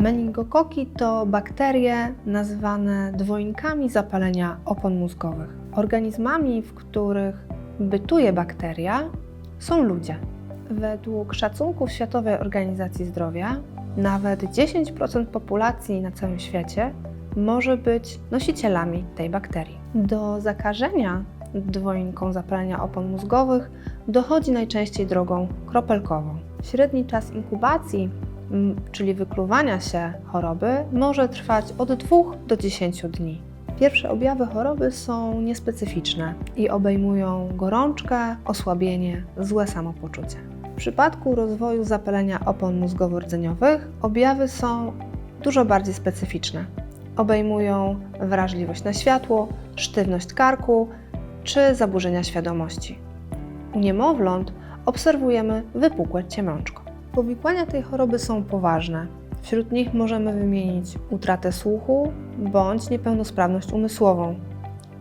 Meningokoki to bakterie nazywane dwoinkami zapalenia opon mózgowych. Organizmami, w których bytuje bakteria, są ludzie. Według szacunków Światowej Organizacji Zdrowia, nawet 10% populacji na całym świecie może być nosicielami tej bakterii. Do zakażenia dwojnką zapalenia opon mózgowych dochodzi najczęściej drogą kropelkową. Średni czas inkubacji, czyli wykluwania się choroby, może trwać od 2 do 10 dni. Pierwsze objawy choroby są niespecyficzne i obejmują gorączkę, osłabienie, złe samopoczucie. W przypadku rozwoju zapalenia opon mózgowo-rdzeniowych objawy są dużo bardziej specyficzne. Obejmują wrażliwość na światło, sztywność karku czy zaburzenia świadomości. U niemowląt obserwujemy wypukłe ciemiączko. Powikłania tej choroby są poważne. Wśród nich możemy wymienić utratę słuchu bądź niepełnosprawność umysłową.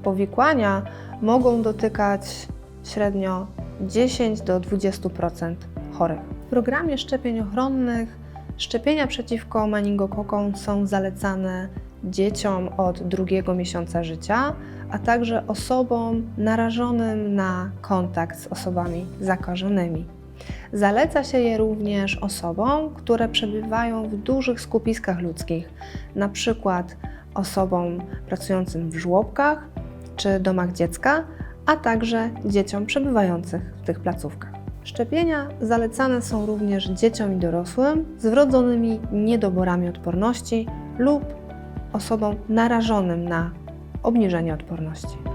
Powikłania mogą dotykać średnio 10 do 20% chorych. W programie szczepień ochronnych szczepienia przeciwko meningokokom są zalecane dzieciom od drugiego miesiąca życia, a także osobom narażonym na kontakt z osobami zakażonymi. Zaleca się je również osobom, które przebywają w dużych skupiskach ludzkich, na przykład osobom pracującym w żłobkach czy domach dziecka, a także dzieciom przebywających w tych placówkach. Szczepienia zalecane są również dzieciom i dorosłym z wrodzonymi niedoborami odporności lub osobom narażonym na obniżenie odporności.